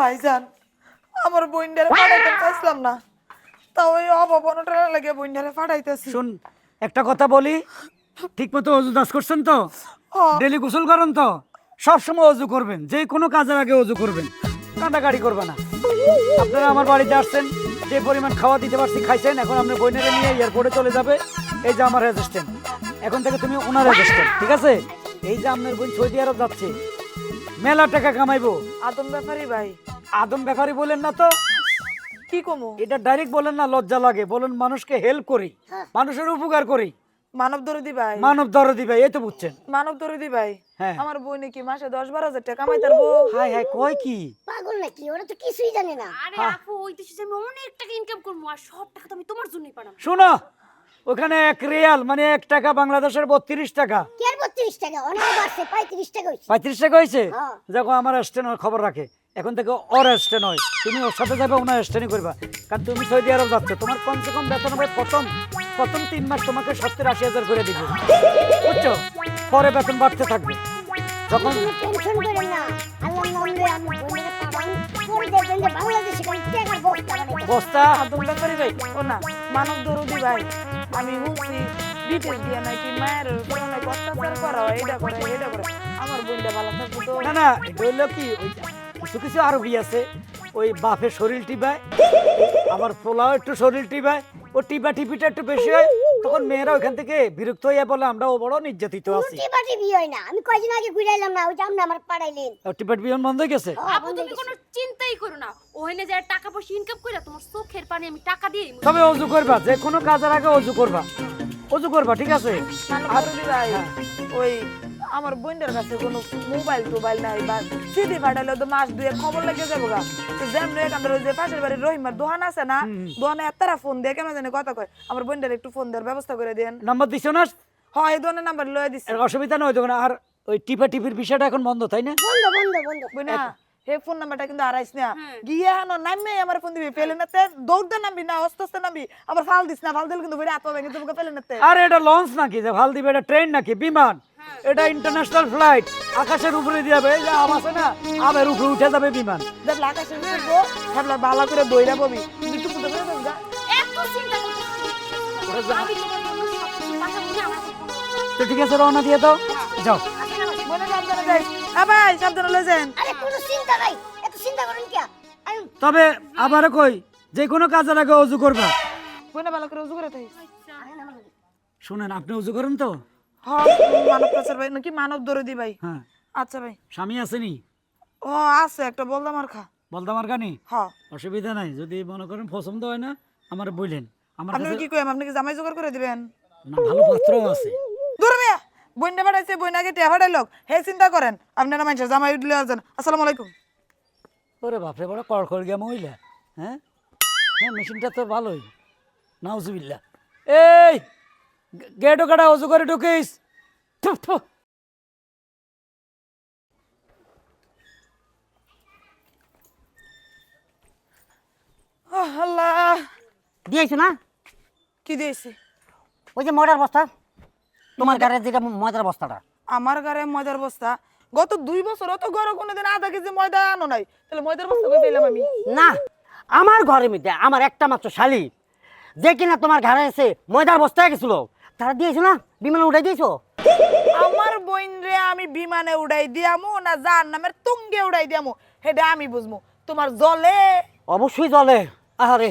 ভাইজান আমার বইন্ডারে ফাটাইতে চাইছিলাম না। তাও ওই অভাবনটা লাগে বইন্ডারে ফাটাইতেছি শুন একটা কথা বলি ঠিক মতো অজু দাস করছেন তো? ডেলি গোসল করেন তো? সব সময় অজু করবেন যে কোনো কাজের আগে অজু করবেন। কান্দাকাটি করবে না। আপনারা আমার বাড়িতে আসছেন যে পরিমাণ খাওয়া দিতে পারছি খাইছেন এখন আপনার বোনেরা নিয়ে এয়ারপোর্টে চলে যাবে। এই যে আমার অ্যাসিস্ট্যান্ট এখন থেকে তুমি ওনার অ্যাসিস্ট্যান্ট ঠিক আছে? এই যে আপনার বোন সৌদি আরব যাচ্ছে মেলা টাকা কামাইবো। আদম ব্যাপারী ভাই। আদম ব্যাপারী বলেন না তো। কি কমু? এটা ডাইরেক্ট বলেন না লজ্জা লাগে। বলেন মানুষকে হেল্প করি মানুষের উপকার করি। মানব দরদি ভাই। মানব দরদি ভাই এই তো বুঝছেন। মানব দরদি ভাই হ্যাঁ। আমার বই নাকি মাসে দশ বারো হাজার টাকা কামাই তারবো হাই হাই কয় কি? পাগল নাকি? ওরা তো কিছুই জানে না। আরে আপু ওই দেশে আমি অনেক টাকা ইনকাম করব আর সব টাকা তো আমি তোমার জন্যই পাঠাবো। শোনো ওখানে এক রিয়াল মানে এক টাকা বাংলাদেশের বত্রিশ টাকা। কে আর বত্রিশ টাকা? অনেক বাড়ছে পঁয়ত্রিশ টাকা হয়েছে পঁয়ত্রিশ টাকা হয়েছে হ্যাঁ। দেখো আমার স্ট্যান্ড খবর রাখে। এখন থেকে ওর স্ট্যান্ড হয়। তুমি ওর সাথে যাবে ওনার স্ট্যান্ডই করবা। কারণ তুমি সৌদি আরব যাচ্ছ তোমার কমসে কম বেতন হবে প্রথম প্রথম তিন মাস তোমাকে সত্তর আশি হাজার করে দিবে। বুঝছ? পরে বেতন বাড়তে থাকবে। যখন টেনশন করেন না। আল্লাহ আমি বস্তা আদম ব্যাপারী ভাই ও না মানব দরদি ভাই আমি হুসি দিয়ে নাকি মায়ের অনেক অত্যাচার করা হয় এটা করে এটা করে। আমার বোনটা ভালো থাকব তো। না না বলল কি কিছু কিছু আরবি আছে ওই বাপের শরীর টিপায় আবার পোলাও একটু শরীর টিপায় ও টিপা টিপিটা একটু বেশি হয় তখন মেয়েরা ওখান থেকে বিরক্ত হয়ে বলে আমরা ও বড় নির্যাতিত আছি। বাটি বিয়ে হয় না। আমি কয়দিন আগে ঘুরে এলাম না ওই যে আপনি আমার পাড়াইলেন আর টিপাট বিয়ন বন্ধ হয়ে গেছে? ও, আপু তুমি হয়ে কোনো চিন্তাই করো না। ওখানে যায় টাকা পয়সা ইনকাম করে তোমার চোখের পানি আমি টাকা দিয়ে তবে অজু করবা যে কোনো কাজের আগে অজু করবা। অজু করবা ঠিক আছে? আর ওই আমার বোনটার কাছে কোনো মোবাইল টোবাইল নাই বা সিডি ফাটাইলে তো মাস দুয়ে খবর লেগে যাব গা। তো যেমন এখান থেকে যে পাশের বাড়ির রহিমার দোকান আছে না দোকানে এতারা ফোন দিয়ে কেন জানি কথা কয়। আমার বোনটার একটু ফোন দেওয়ার ব্যবস্থা করে দেন। নাম্বার দিছো না? হয় এই দোকানের নাম্বার লয়ে দিছি। এর অসুবিধা নয় তখন আর ওই টিপা টিপির বিষয়টা এখন বন্ধ তাই না? বন্ধ বন্ধ বন্ধ। বুঝনা হে ফোন নাম্বারটা কিন্তু হারাইস না। গিয়ে হানো নামে আমার ফোন দিবি পেলে নাতে দৌড়তে নামবি না হস্তে হস্তে নামবি। আবার ফাল দিস না ফাল দিলে কিন্তু বেড়ে আত্মা ভেঙে তোমাকে পেলে নাতে। আরে এটা লঞ্চ নাকি? যে ভালো দিবে এটা ট্রেন নাকি? বিমান? এটা ইন্টারন্যাশনাল ফ্লাইট আকাশের উপরে দিয়ে যাবে। এই যে আম আছে না আমের উপরে উঠে যাবে বিমান। আকাশে উঠবো ভালো করে দইরা ববি কিন্তু টুকু করে দেন গা এত চিন্তা করতেছি আমি তোমার জন্য সব কিছু পাঠাবো না তো ঠিক আছে রওনা দিয়ে দাও। যাও। মনে সাবধানে যাই। আ ভাই সাবধানে লয়ে যান। আরে কোনো চিন্তা নাই। এত চিন্তা করেন কি তবে আবারও কই যে কোনো কাজের আগে অজু করবা। বনে ভালো করে উজু করে থাকি শুনেন আপনি অজু করেন তো? হ্যাঁ মানব প্রচার ভাই নাকি মানব দরদি ভাই? হ্যাঁ। আচ্ছা ভাই। স্বামী আসেনি ও আছে একটা বলদাম আর খা। বলতে আমার হ্যাঁ অসুবিধা নাই যদি মনে করেন পছন্দ হয় না আমার বললেন আমার আপনি কি কইম আপনি কি জামাই জোগাড় করে দিবেন? না ভালো আছে। মিয়া বইনা বাড়াইছে লোক। হে চিন্তা করেন আপনারা মানুষের জামাই উঠলে আসসালামু আলাইকুম। ওরে বাপরে বড় কড়কড় গিয়া মহিলা হ্যাঁ? হ্যাঁ মেশিনটা তো ভালোই। নাউজুবিল্লা এই! গেটো কাটা অজু করে ঢুকিস। থু, থু। আহ, আল্লাহ। দিয়েছ না? কি দিয়েছি? ওই যে ময়দার বস্তা। তোমার গাড়ির যেটা ময়দার বস্তাটা। আমার ময়দার বস্তা। গত দুই বছর ঘরে কোনোদিন আধা কেজি ময়দা আনো নাই। তাহলে ময়দার বস্তা কই পেলাম আমি? না আমার ঘরের মধ্যে আমার একটা মাত্র শালি। যে কিনা তোমার ঘরে এসে ময়দার বস্তায় গেছিল। তারা দিয়েছ না? বিমানে উঠাই দিয়েছ? আমার বোন রে আমি বিমানে উড়াই দিয়ামু না যার নামের তুঙ্গে উড়াই দিয়ামু? সেটা আমি বুঝব তোমার জলে? অবশ্যই জলে। আহারে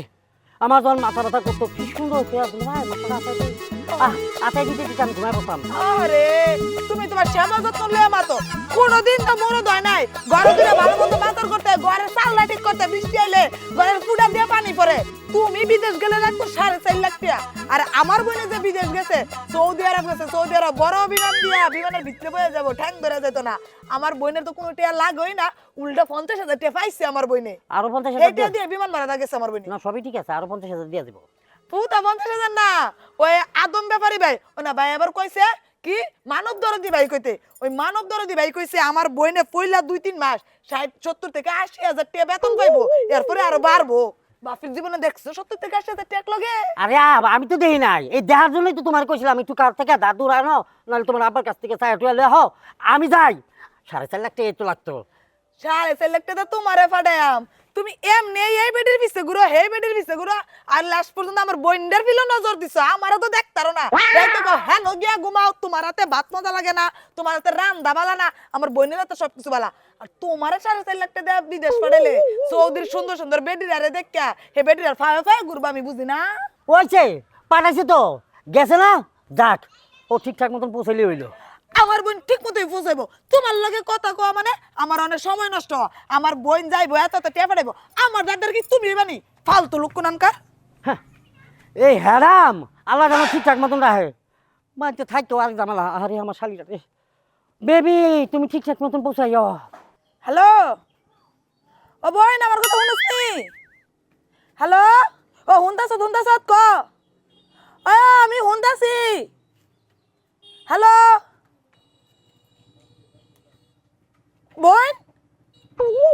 আমার যখন মাথা ব্যথা করতো। কি সুন্দর হয়ে ভাই দিই। আহ আতাই দিতে দিতে আমি ঘুমাই বসতাম আরে তুমি তোমার শ্যামা যত্ন লয়ে মাতো। কোনোদিন তো মরদ নাই। ঘরে দিলে ভালো মন্দ বাতর করতে ঘরের চাল্লা ঠিক করতে বৃষ্টি আইলে ঘরের ফুটা দিয়ে পানি পড়ে। তুমি বিদেশ গেলে লাগতো সাড়ে চার লাখ টাকা। আর আমার বোনে যে বিদেশ গেছে সৌদি আরব গেছে সৌদি আরব বড় বিমান দিয়া বিমানের ভিতরে বয়ে যাব ঠ্যাং ধরে যেত না। আমার বোনের তো কোনো টিয়া লাগই না উল্টা পঞ্চাশ হাজার টিয়া পাইছে আমার বোনে। আরও পঞ্চাশ হাজার দিয়ে- দিয়ে বিমান ভাড়া গেছে আমার বোনে। না সবই ঠিক আছে আরও পঞ্চাশ হাজার দিয়ে দেবো। পুতা পঞ্চাশ হাজার না ওই আদম ব্যাপারী ভাই। ও না ভাই এবার কইছে কি? মানব দরদি ভাই কইতে। ওই মানব দরদি ভাই কইছে আমার বইনে পইলা দুই তিন মাস ষাট সত্তর থেকে আশি হাজার টাকা বেতন পাইবো। এরপরে আরও বাড়বো। বাপের জীবনে দেখছ সত্তর থেকে আশি হাজার টাকা লগে? আরে আমি তো দেখি নাই। এই দেখার জন্যই তো তোমার কইছিলাম একটু কার থেকে দাদুর আনো নাহলে তোমার আব্বার কাছ থেকে চায় টুয়া লয়ে হও আমি যাই। সাড়ে চার লাখ টাকা তো লাগতো। সাড়ে চার লাখ টাকা তোমারে ফাটায়াম তুমি এমনি এই বেডির পিছে ঘুরো হে বেডির পিছে ঘুরো, আর লাস্ট পর্যন্ত আমার বইন্ডার ফিলে নজর দিছো, আমারও তো দেখতারো না। হ্যাঁ নগিয়া ঘুমাও, তোমার হাতে ভাত মজা লাগে না, তোমার হাতে রান্দা বালা না, আমার বোনের হাতে সবকিছু বালা। আর তোমার সাড়ে চার লাখ টাকা বিদেশ পাঠাইলে, সৌদির সুন্দর সুন্দর বেডির আরে দেখা হে বেডির আর ফায় ফায় ঘুরবা আমি, বুঝি না? ওইছে পাঠাইছে তো, গেছে না? যাক, ও ঠিকঠাক মতন পৌঁছাইলে হইল। আমার বোন ঠিক মতোই পৌঁছাইবো তোমার লগে কথা কওয়া মানে আমার অনেক সময় নষ্ট। আমার বোন যাইবো এত এত টেপা পাঠাইবো আমার দাদার কি তুমি বানি ফালতু লোক নানকার? হ্যাঁ, এই হ্যারাম আল্লাহ যেন ঠিকঠাক মতন রাখে বাড়িতে থাকতো আর জামালা আরে আমার শালিটা বেবি তুমি ঠিকঠাক মতন পৌঁছাইও হ্যালো? ও বোন আমার কথা শুনছ হ্যালো? ও হুন্দাস হুন্দাস ক আমি হুন্দাসি হ্যালো? বোন?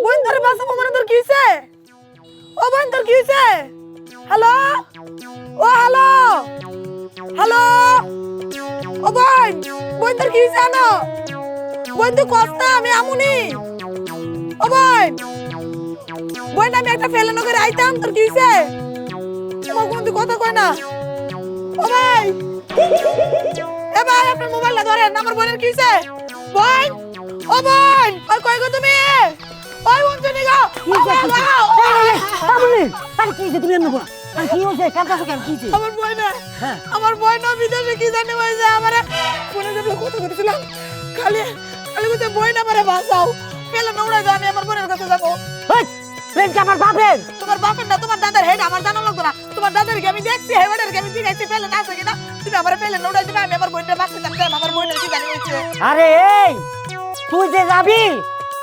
বোন, তোর বাসা মনে তোর কি হইছে? ও বোন, তোর কি হইছে? হ্যালো? ও, হ্যালো? হ্যালো? ও বোন বোন, তোর কি হইছে আনো বোন, তুই কষ্ট, আমি আমুনি। ও বোন বোন, আমি একটা ফেলে নগরে আইতাম, তোর কি হইছে? তোমার কোনো তুই কথা কয় না। ও ভাই, এ ভাই, আপনার মোবাইলটা ধরেন, আমার বোনের কি হইছে? বোন ও বোন ওই কই গো তুমি? ওই বোন তুমি গো ও বোন, লাগাও। আরে কি হয়েছে? তুমি এমনি বলো। আরে কি হয়েছে? কেন কাছে কেন কি আমার বোন না হ্যাঁ। আমার বোন না বিদেশে কি জানি হয়েছে আমার বোনের সাথে কথা করেছিলাম খালি খালি বলতে বোন আমারে বাঁচাও। ফেলে নোংরা দাও আমি আমার বোনের কাছে যাব। এই, প্রেমটা আমার বাপের? তোমার বাপের না তোমার দাদার হেড আমার জানা লাগতো না। তোমার দাদার কি আমি দেখছি হেডের কি আমি জিজ্ঞাসি ফেলে না আছে কিনা? তুমি আমার ফেলে নোংরা দিবে আমি আমার বোনের বাঁচতে চাচ্ছিলাম আমার বোনের কি জানি হয়েছে। আরে এই! তুই যে যাবি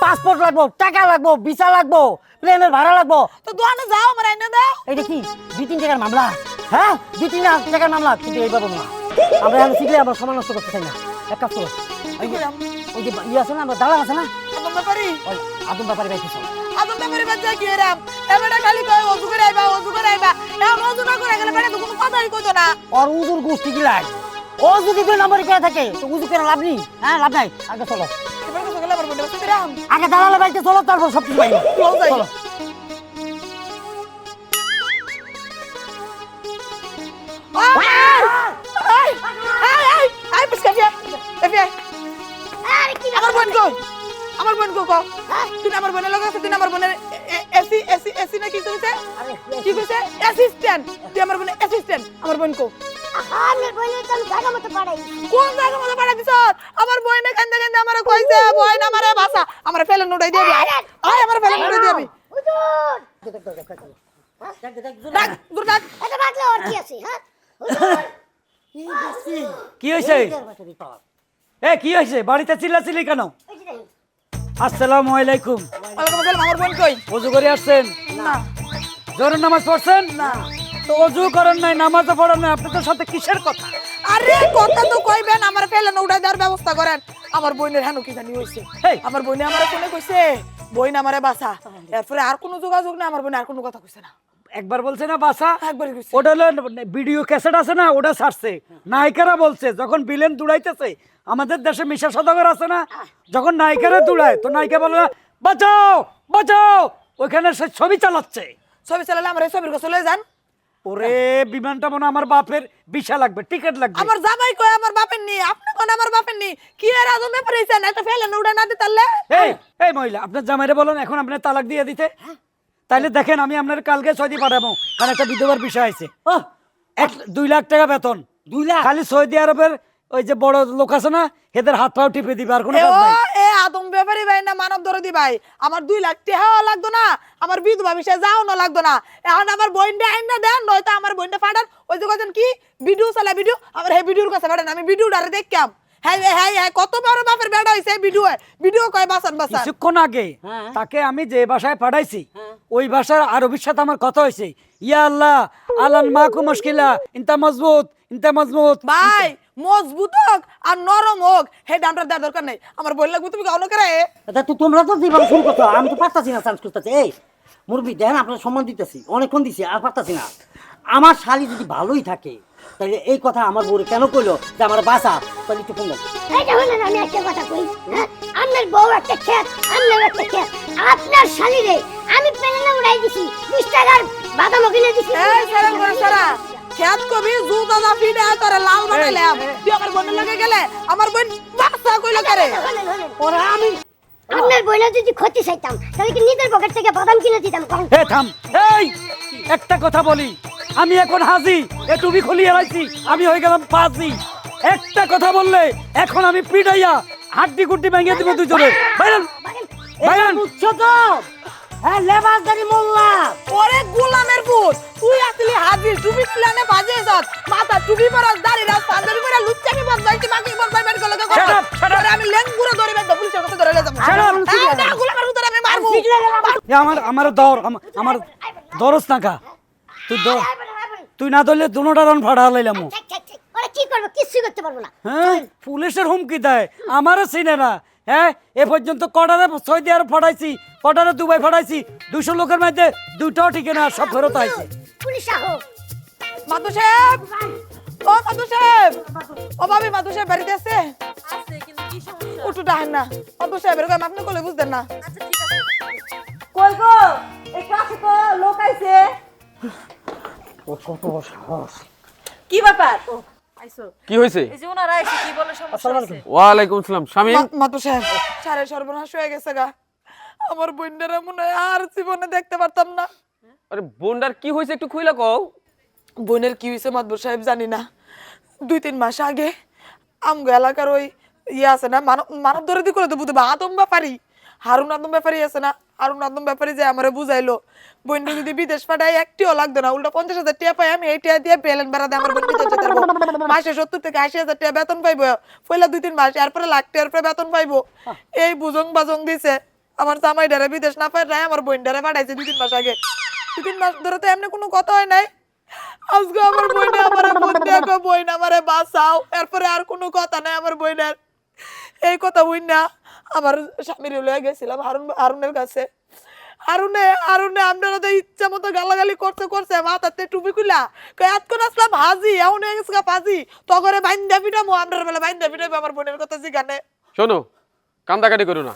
পাসপোর্ট লাগবো টাকা লাগবো ভিসা লাগবো প্লেনের ভাড়া লাগবো তো দোয়ানো যাও আমার আইনা দাও। এটা কি? দুই তিন টাকার মামলা? হ্যাঁ? দুই তিন টাকার মামলা কিন্তু এইভাবে না। আমরা এখন শিখলে আমরা সমান নষ্ট করতে চাই না। এক কাজ করো। ওই যে ইয়ে আছে না আমরা দাঁড়া আছে না? আদম ব্যাপারি। ওই আদম ব্যাপারে চল। আদম ব্যাপারি বাচ্চা কি এরাম এবারে খালি কয় অজু করে আইবা অজু করে আইবা। এখন অজু না করে গেলে বেটা তো কোনো কথাই কইতো না। ওর উজুর গোষ্ঠী কি লাগ ও যদি দুই নম্বরে করে থাকে তো উজু করে লাভ নেই। হ্যাঁ লাভ নাই। আগে চলো। আগে দাঁড়ালে বাড়িতে চলো তারপর সব কিছু চলো আমার বোন কই আমার বোন কো কো। তুই আমার বোনের লগে আছে তুই আমার বোনের এসি এসি এসি না কি কইছে? কি কইছে? অ্যাসিস্ট্যান্ট তুই আমার বোনের অ্যাসিস্ট্যান্ট আমার বোন কো। আমি বলে তো জায়গা মতো পাড়াই কোন জায়গা মতো পাড়া দিছ? আমার বোনে কান্দে কান্দে আমারে কইছে আমারে বাসা। আমারে ফেলে নোটাই দিবি আয় আমারে ফেলে নোটাই দিবি হুজুর দূর এটা আর কি আছে হ্যাঁ কি হয়েছে এ কি হয়েছে বাড়িতে চিল্লাচিল্লি কেন। আসসালামু আলাইকুম। ওয়ালাইকুম আসসালাম আমার বোন কই? করে আসছেন? না। নামাজ পড়ছেন? না। তো অজু করেন নাই নামাজও পড়েন নাই আপনাদের সাথে কিসের কথা? আরে কথা তো কইবেন আমার ফেলে নোটাই দেওয়ার ব্যবস্থা করেন। আমার বোনের হানু কি জানি হেই। আমার বোনে আমারে ফোনে কইছে বোন আমারে বাসা এরপরে আর কোনো যোগাযোগ না আমার বোনে আর কোনো কথা কইছে না। একবার বলছে না বাসা একবারই কইছে। ওটা হলো ভিডিও ক্যাসেট আছে না ওটা ছাড়ছে। নায়িকারা বলছে যখন বিলেন দৌড়াইতেছে আমাদের দেশে মিশা সদাগর আছে না যখন নায়িকারা দৌড়ায় তো নায়িকা বলে বাঁচাও বাঁচাও! ওইখানে সে ছবি চালাচ্ছে। ছবি চালালে আমার এই ছবির কাছে লয়ে যান। ওরে বিমানটা মনে আমার বাপের বিশা লাগবে টিকিট লাগবে। আমার জামাই কয় আমার বাপের নি আপনি কোন আমার বাপের নি কি এর আদম ব্যাপার হইছেন একটা ফেলে নোটা না দিতালে এই এই মহিলা আপনার জামাইরে বলেন এখন আপনার তালাক দিয়ে দিতে। তাইলে দেখেন আমি আপনার কালকে সৌদি পাঠাবো কারণ একটা বিধবার বিষয় আছে ও এক দুই লাখ টাকা বেতন। দুই লাখ? খালি সৌদি আরবের ওই যে বড় লোক আছে না এদের হাত পাও টিপে দিবে আর কোনো আদম ব্যাপারী ভাই না মানব দরদি ভাই? আমার দুই লাখ টাকাও লাগতো না আমার বিধবা বিষয়ে যাও না লাগতো না। এখন আমার বোনটা আইন না দেন নয়তো আমার বোনটা ফাটান। ওই যে কথা কি? ভিডিও চালা ভিডিও। আমার এই ভিডিওর কাছে ফাটান আমি ভিডিওটারে দেখতাম। হ্যাঁ হ্যাঁ হ্যাঁ কত বড় বাপের বেড়া হয়েছে ভিডিও ভিডিও কয় বাসান বাসান। কিছুক্ষণ আগে হ্যাঁ। তাকে আমি যে ভাষায় পাঠাইছি ওই ভাষার আরবির সাথে আমার কথা হয়েছে ইয়া আল্লাহ আলান মাকু মুশকিলা ইনতা মজবুত ইনতা মজবুত। ভাই মজবুত হোক আর নরম হোক হে ডানটা দেওয়ার দরকার নেই। আমার বই লাগবে তুমি গাও করে? তা তো তোমরা তো যেভাবে শুরু করছ আমি তো পারতাছি না চান্স করতেছি এই মুরবি দেখেন আপনার সম্মান দিতেছি অনেকক্ষণ দিছি আর পারতাছি না। আমার শালি যদি ভালোই থাকে তাহলে এই কথা আমার বউরে কেন কইলো যে আমার বাসা? তাহলে একটু ফোন আমি একটা কথা কই হ্যাঁ? আপনার বউ একটা খেত আমনেও একটা খেত আপনার শালিরে আমি প্যানেলে উড়াই দিছি বিশ টাকার বাদাম কিনে দিছি। এই সারা সারা খেত কবি জুতা দা ফিডে তোরে লাল বানাইলাম তুই আমার বোনের লগে গেলে আমার বোন বাচ্চা কইলো করে। ওরা আমি আপনার বইলা যদি ক্ষতি চাইতাম তাহলে কি নিজের পকেট থেকে বাদাম কিনে দিতাম কম? হে থাম। এই একটা কথা বলি। আমি এখন হাজি এ টুপি খুলিয়ে রাখছি আমি হয়ে গেলাম পাজি। একটা কথা বললে এখন আমি পিটাইয়া হাড্ডি গুড্ডি ভেঙে দিব দুজনে। বাইরেন বাইরেন। তো? হ্যাঁ লেবাসদারি মোল্লা। ওরে গোলামের পুত। তুই আসলি হাজির টুপি প্লানে বাজে যাত মাথা টুপি পরা দাড়ি পাঞ্জাবি পরা up. আমি লেঙ্গুরে ধরে ধরে যাব না আমি এ আমার আমার দর আমার দরস না কা তুই দর। তুই না ধরলে দুনোটা রান ফাড়া লাইলাম ঠিক ঠিক ঠিক ওরা কি করব? কিচ্ছু করতে পারব না। হ্যাঁ পুলিশের হুমকি দেয়। আমারও চিনে না। হ্যাঁ এ পর্যন্ত কটারে সৌদি আরব ফাটাইছি কটারে দুবাই ফাটাইছি দুশো লোকের মধ্যে দুটাও ঠিকানা সব ফেরত আইছে। পুলিশ আহো। মাতু সাহেব! ও মাতু সাহেব! ও ভাবি মাতু সাহেব বাড়িতে আছে? আছে কিন্তু কি সমস্যা? উঠু ডাহেন না মাতু সাহেব এরকম আপনি কলে বুঝতেন না। আচ্ছা ঠিক আছে। কই গো? এই কাছে তো লোক আইছে। কি ব্যাপার? আইসো। কি হয়েছে এই যে ওনারা এসে কি বলে সমস্যা হয়েছে ওয়ালাইকুম সালাম স্বামী মাতু সাহেব সারে সর্বনাশ হয়ে গেছে গা। আমার বইন্ডারা মনে হয় আর জীবনে দেখতে পারতাম না। আরে বোনটার কি হয়েছে একটু খুইলা কও। বোনের কি হয়েছে মাতবর সাহেব জানি না। দুই তিন মাস আগে আমগো এলাকার ওই ইয়ে আছে না, মানব মানব দরদি করে দেবো দেবো আদম ব্যাপারি। হারুন আদম ব্যাপারি আছে না, হারুন আদম ব্যাপারি যে আমারে বুঝাইলো, বোনটা যদি বিদেশ পাঠায় একটিও লাগতো না, উল্টা পঞ্চাশ হাজার টাকা পাই আমি এই টাকা দিয়ে পেলেন বেড়াতে আমার বোন বিদেশ যেতে মাসে সত্তর থেকে আশি হাজার টাকা বেতন পাইবো পয়লা দুই তিন মাস, এরপরে লাখ টাকার পরে বেতন পাইবো। এই বুজং বাজং দিছে, আমার জামাই ডারে বিদেশ না পাই আমার বোন ডারে পাঠাইছে দুই তিন মাস আগে। ধরে তো এমনি কোনো কথা হয় নাই। আজকে আমার এরপরে আর কোনো কথা নাই আমার এই কথা আমার স্বামীর লয়ে গেছিলাম হারুন হারুনের কাছে। আপনারা তো ইচ্ছা মতো গালাগালি করতে করছে মাথাতে টুপি খুলা এত করে আসলাম হাজি, এমন হয়ে গেছে হাজি তগরে বাইন্দা পিটামো, আপনার বেলা বাইন্দা পিটাবো আমার বোনের কথা জিগানে। শোনো, কান্দাকাটি করো না।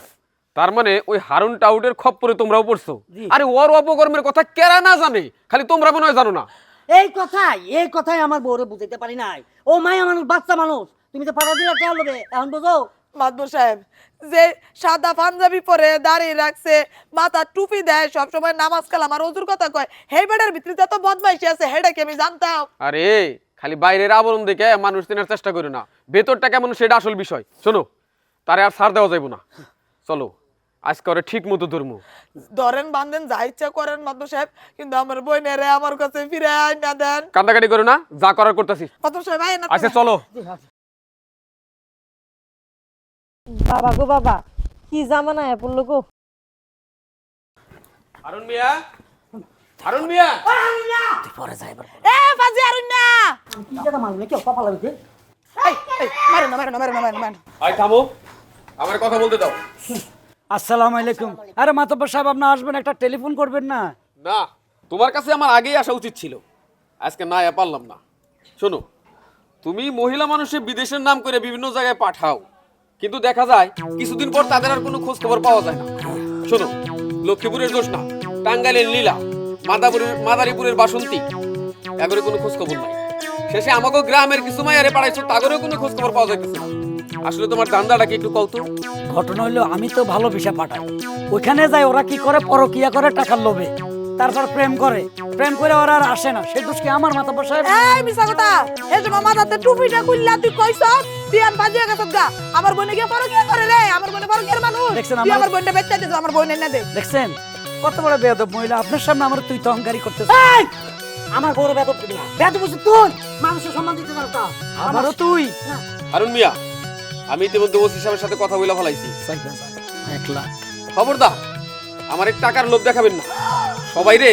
তার মানে ওই হারুন টাউটের খপ্পরে তোমরাও পড়ছো? আরে ওর অপকর্মের কথা কেরা না জানে? খালি তোমরা মনে হয় জানো না। এই কথাই এই কথাই আমার বউরে বুঝাইতে পারি নাই। ও মায়া মানুষ বাচ্চা মানুষ। তুমি তো পাঠা দিলে কেন লবে এখন বুঝো? মাদবর সাহেব যে সাদা পাঞ্জাবি পরে দাঁড়িয়ে রাখছে মাথা টুপি দেয় সব সময় নামাজ কালাম আর ওজুর কথা কয় হেই বেটার ভিতরে যত বদমাইশি আছে হেডা কি আমি জানতাম? আরে খালি বাইরের আবরণ দেখে মানুষ চেনার চেষ্টা করো না। ভেতরটা কেমন সেটা আসল বিষয়। শোনো তারে আর ছাড় দেওয়া যাইব না। চলো। আজকে ওরে ঠিক মতো ধরমু। ধরেন বান্ধেন যা ইচ্ছা করেন মাদবর সাহেব কিন্তু আমার বইনেরে আমার কাছে ফিরে আয় না দেন। কান্দাকাটি করো না যা করার করতেছি। সাহেব আয় না আচ্ছা চলো। বাবা গো বাবা কি জামানায় পড়ল গো? মিয়া? হারুন মিয়া? পরে যাই এবার এ আরুন না কি কথা মারবো নাকি? কপাল লাগবে এই, এই, মারো না মারো না মারো না মারো না। আয় থামো। আমার কথা বলতে দাও। আসসালামু আলাইকুম। আরে মাতব্বর সাহেব আপনি আসবেন একটা টেলিফোন করবেন না? না তোমার কাছে আমার আগেই আসা উচিত ছিল। আজকে না এ পারলাম না। শোনো তুমি মহিলা মানুষের বিদেশের নাম করে বিভিন্ন জায়গায় পাঠাও কিন্তু দেখা যায় কিছুদিন পর তাদের আর কোনো খোঁজ খবর পাওয়া যায় না। শোনো লক্ষ্মীপুরের দোষ না টাঙ্গাইলের লীলা মাদাপুরের মাদারীপুরের বাসন্তী এগরে কোনো খোঁজ খবর নাই। শেষে আমাকে গ্রামের কিছু মায়ারে পাঠাইছো তাগরেও কোনো খোঁজ খবর পাওয়া যাইতেছে না। আসলে তোমার দান্দাটা কি একটু কৌতো ঘটনা হইল আমি তো ভালো ভিসা পাঠাই। ওইখানে যাই ওরা কি করে? পরকিয়া করে টাকার লোভে। তারপর প্রেম করে। প্রেম করে ওরা আর আসে না। সে দোষ কি আমার মাতব্বর সাহেব এই মিছা কথা! এই যে মামা দাতে টুপিটা খুললা তুই কইছ তুই আন বাজিয়ে গেছত গা। আমার বোনে গিয়ে পরো কি করে রে। আমার বোনে পরো কি মানুষ। দেখছেন আমার- আমার বোনটা বেচতে দিছ আমার বোন না দে। দেখছেন? কত বড় বেয়াদব মহিলা। আপনার সামনে আমার তুই তো অহংকারী করতেছ। এই! আমার বেদ করবি না তুই! মানুষের সম্মান দিতে পারো তা। আমারও তুই! হারুন মিয়া আমি ইতিমধ্যে ওসি সাহেবের সাথে কথা বলে ফেলাইছি। এক লাখ। খবরদার আমার এই টাকার লোভ দেখাবেন না। সবাই রে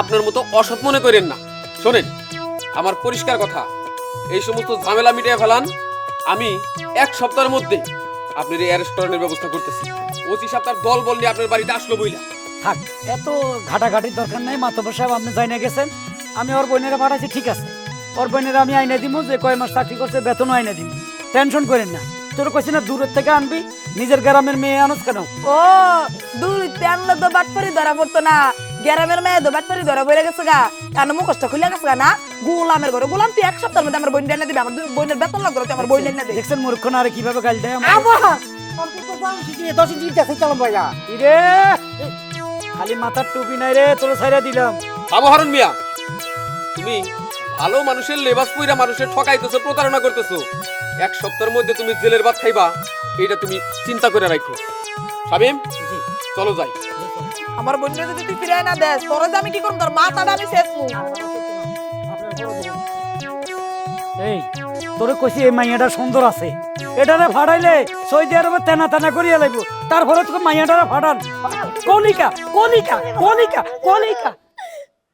আপনার মতো অসৎ মনে করেন না। শোনেন আমার পরিষ্কার কথা এই সমস্ত ঝামেলা মিটিয়ে ফেলান আমি এক সপ্তাহের মধ্যে আপনার এই অ্যারেস্টরেন্টের ব্যবস্থা করতেছি। ওসি সাহেব তার দল বল নিয়ে আপনার বাড়িতে আসলো বইলা। থাক এত ঘাটাঘাটির দরকার নাই। মাতব্বর সাহেব আপনি না গেছেন। আমি ওর বোনেরা পাঠাইছি ঠিক আছে। ওর বোনেরা আমি আইনে দিব যে কয় মাস চাকরি করছে বেতনও আইনে দিব টেনশন করেন না। তোর কইছি না দূরের থেকে আনবি? নিজের গ্রামের মেয়ে আনস কেন? ও দূরিতে আনলে তো বাটপারি ধরা পড়তো না। গ্রামের মেয়ে তো বাটপারি ধরা পড়ে গেছে গা। কেন মুখস্থ খুলে গেছে গা না? গোলামের ঘরে। গোলাম তুই এক সপ্তাহের মধ্যে আমার বোন এনে দিবে আমার দুই বোনের বেতন লাগবে তুই আমার বোন এনে দিবে। দেখছেন মূর্খ না আরে কীভাবে গাল দেয় আমার? দশ ইঞ্চি দেখে চালাম ভাইয়া ইরে! খালি মাথার টুপি নাই রে তোর ছাইরা দিলাম। হারুন মিয়া তুমি ভালো মানুষের লেবাস পইরা মানুষের ঠকাইতেছো প্রতারণা করতেছো। এক সপ্তাহের মধ্যে তুমি জেলের ভাত খাইবা এটা তুমি চিন্তা করে রাখো। শামিম চলো যাই। আমার বোনের যদি তুই ফিরে না দেস তোর যে আমি কি করব? তোর মাথাটা আমি শেষ মু এই তোরে কইছি এই মাইয়াটা সুন্দর আছে। এটারে ফাড়াইলে সৌদি আরবে তেনা তেনা করিয়া লাগবো তারপরে তোকে মাইয়াটারে ফাড়ান। কলিকা কলিকা কলিকা কলিকা।